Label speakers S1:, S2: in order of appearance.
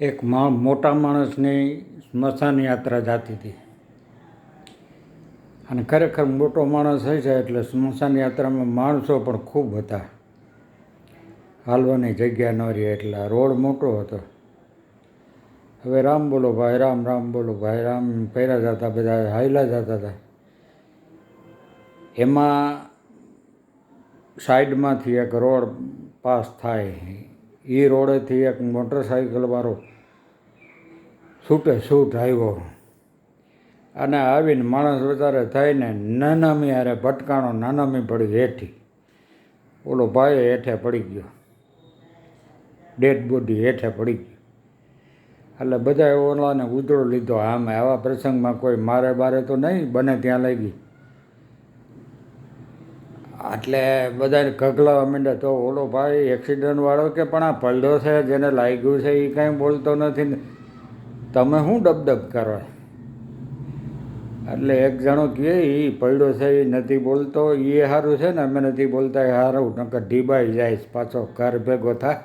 S1: એક મોટા માણસની સ્મશાન યાત્રા જતી હતી. અને ખરેખર મોટો માણસ હોય છે એટલે સ્મશાન યાત્રામાં માણસો પણ ખૂબ હતા. હાલવાની જગ્યા ન રહી એટલે રોડ મોટો હતો. હવે રામ બોલો ભાઈ, રામ રામ બોલો ભાઈ, રામ પહેર્યા જતા બધા, હાયલા જતા હતા. એમાં સાઈડમાંથી એક રોડ પાસ થાય. એ રોડેથી એક મોટરસાઇકલવાળો છૂટે છૂટ આવ્યો. અને આવીને માણસ વધારે થઈને નાનામી હારે ભટકાણો નાનામી પડી હેઠી. ઓલો ભાઈ હેઠે પડી ગયો. ડેડ બોડી હેઠે પડી ગઈ. એટલે બધાએ ઓલાને ઉધડો લીધો. આમે આવા પ્રસંગમાં કોઈ મારે બારે તો નહીં, બને ત્યાં લઈ ગઈ એટલે બધાને ગગલાવા માંડ્યા તો, ઓલો ભાઈ એક્સિડન્ટવાળો કે પણ આ પલડો છે, જેને લાગ્યું છે એ કાંઈ બોલતો નથી ને. તમે શું ડબડબ કરો? એટલે એક જણો કહે એ પડ્યો છે એ નથી બોલતો એ સારું છે ને, અમે નથી બોલતા એ સારું નકર ઢીબાઈ જાય પાછો ઘર ભેગો થાય.